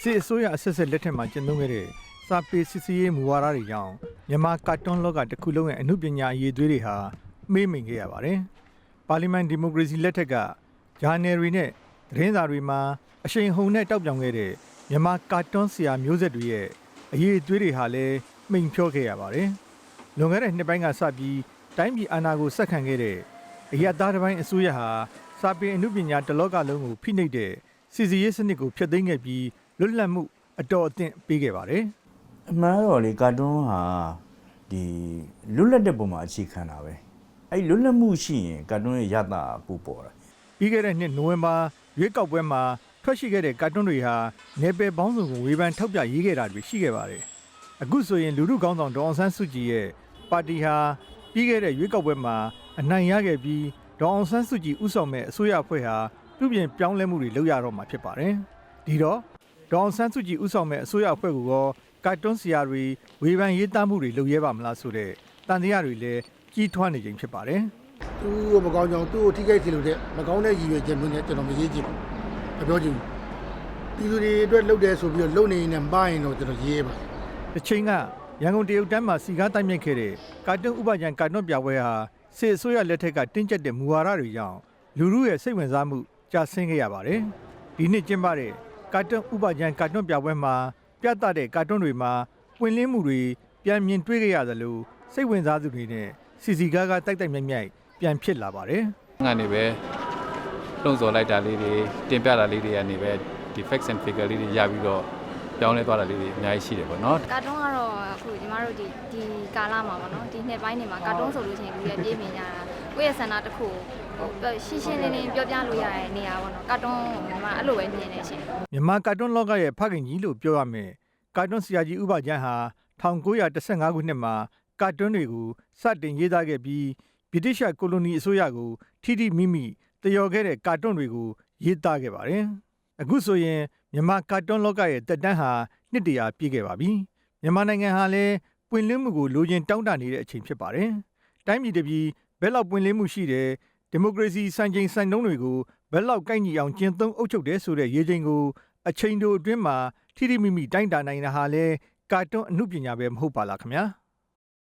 စစ်အစိုးရအဆက်ဆက်လက်ထက်မှာကျင့်သုံးခဲ့တဲ့စာပေစစ်စည်းရေးမူဝါဒတွေကြောင့်မြန်မာကာတွန်းလောကတစ်ခုလုံးရဲ့အမှုပညာအရေးသွေးတွေဟာမေးမိန်ခဲ့ရပါတယ်။ပါလီမန်ဒီမိုကရေစီလက်ထက်ကဂျာနယ်တွေနဲ့သတင်းစာတွေမှာအရှိန်ဟုန်နဲ့တောက်ပြောင်ခဲ့တဲ့မြန်မာကာတွန်းဆရာမျိုးဆက်တွေရဲ့အရေးသွေးတွေဟာလည်းမိန်ဖြောခဲ့ရပါတယ်။လွန်ခဲ့တဲ့နှစ်ပိုင်းကစပြီးတိုင်းပြည်အာဏာကိုဆက်ခံခဲ့တဲ့အရသားတစ်ပိုင်းအစိုးရဟာစာပေအမှုပညာတစ်လောကလုံးကိုဖိနှိပ်တဲ့ စီစီရေးစနစ်ကိုဖျက်သိမ်းခဲ့ပြီးလွတ်လပ်မှုအတော်အသင့်ပေးခဲ့ပါတယ်အမှန်တော့လေကာတွန်းဟာဒီလွတ်လပ်တဲ့ပုံမှာအခြေခံတာပဲအဲ့လွတ်လပ်မှုရှိရင်ကာတွန်းရဲ့ရတာပူပေါ်တာ။ပြီးခဲ့တဲ့နှစ်နိုဝင်ဘာရွေးကောက်ပွဲမှာထွက်ရှိခဲ့တဲ့ကာတွန်းတွေဟာနယ်ပယ်ပေါင်းစုံကိုဝေဖန်ထောက်ပြရေးခဲ့တာတွေရှိခဲ့ပါတယ်။အခုဆိုရင်လူမှုကောင်းဆောင်ဒေါအောင်ဆန်းစုကြည်ရဲ့ပါတီဟာပြီးခဲ့တဲ့ရွေးကောက်ပွဲမှာအနိုင်ရခဲ့ပြီးဒေါအောင်ဆန်းစုကြည်ဥဆောင်မဲ့အစိုးရအဖွဲ့ဟာ ပြုပြင်ပြောင်းလဲမှုတွေလုပ်ရတော့မှာဖြစ်ပါတယ်။ဒီတော့ဒေါအောင်ဆန်းစုကြည်ဥဆောင်မဲ့အစိုးရအဖွဲ့ကရောကာတွန်းဆရာတွေဝေဖန်ရေးသားမှုတွေလုပ်ရဲပါမလားဆိုတဲ့တန်တရားတွေလည်းကြီးထွားနေခြင်းဖြစ်ပါတယ်။သူ့ကိုမကောင်းကြောင်သူ့ကိုထိခိုက်စေလို့တဲ့မကောင်းတဲ့ရည်ရွယ်ချက်မျိုးနဲ့ကျွန်တော်မရေးကြည့်ဘူးမပြောချင်ဘူးပြည်သူတွေအတွက်လုပ်တယ်ဆိုပြီးတော့လုပ်နေရင်မှားရင်တော့ကျွန်တော်ရေးပါတစ်ချိန်ကရန်ကုန်တရုတ်တန်းမှာစီကားတိုက်မြစ်ခဲ့တဲ့ကာတွန်းဥပဒေကာတွန်းပြပွဲဟာစစ်အစိုးရလက်ထက်ကတင်းကျပ်တဲ့မူဝါဒတွေကြောင့်လူမှုရဲ့စိတ်ဝင်စားမှု ကျဆင်းခဲ့ရပါတယ်။ဒီနှစ်ကျင်းပတဲ့ကာတွန်းဥပဒေကာတွန်းပြပွဲမှာပြသတဲ့ကာတွန်းတွေမှာပွင့်လင်းမှုတွေပြန်မြင်တွေ့ခဲ့ရသလိုစိတ်ဝင်စားသူတွေနဲ့စီစီကားကားတိုက်တိုက်မြိုက်မြိုက်ပြန်ဖြစ်လာပါတယ်။ငါနေပဲလုံစော်လိုက်တာလေးတွေတင်ပြတာလေးတွေကနေပဲဒီ facts and figure လေးတွေရပြီးတော့ပြောင်းလဲသွားတာလေးတွေအများကြီးရှိတယ်ပေါ့နော်ကာတွန်းကတော့အခုညီမတို့ဒီဒီကာလမှာပေါ့နော်ဒီနှစ်ပိုင်းတွေမှာကာတွန်းဆိုလို့ရှိရင်လူတွေပြေးမြင်ကြတာ ကိုယ့်ရဲ့ဆန္ဒတစ်ခုကိုဟိုရှင်းရှင်းလင်းလင်းပြောပြလို့ရတဲ့နေရာပေါ့နော်ကာတွန်းကိုညီမအဲ့လိုပဲမြင်နေရှင်မြန်မာကာတွန်းလောကရဲ့ဖခင်ကြီးလို့ပြောရမယ်ကာတွန်းဆရာကြီးဥပကျန်းဟာ1915ခုနှစ်မှာကာတွန်းတွေကိုစတင်ရေးသားခဲ့ပြီးဗြိတိရှကိုလိုနီအစိုးရကိုထိထိမိမိတယော်ခဲ့တဲ့ကာတွန်းတွေကိုရေးသားခဲ့ပါတယ်အခုဆိုရင်မြန်မာကာတွန်းလောကရဲ့တက်တန်းဟာနှစ်တရာပြည့်ခဲ့ပါပြီမြန်မာနိုင်ငံဟာလည်းပွင့်လင်းမှုကိုလိုချင်တောင်းတနေတဲ့အချိန်ဖြစ်ပါတယ်တိုင်းပြည်တစ်ပြည် ဘယ်လောက်ပွင့်လင်းမှုရှိတယ်ဒီမိုကရေစီစံချိန်စံနှုန်းတွေကိုဘယ်လောက်ကိုက်ညီအောင်ကျင့်သုံးအုပ်ချုပ်တယ်ဆိုတဲ့ရေးချိန်ကိုအချိန်တိုအတွင်းမှာထိထိမိမိတိုင်းတာနိုင်တာဟာလဲကာတွန်းအမှုပညာပဲမဟုတ်ပါလားခင်ဗျာ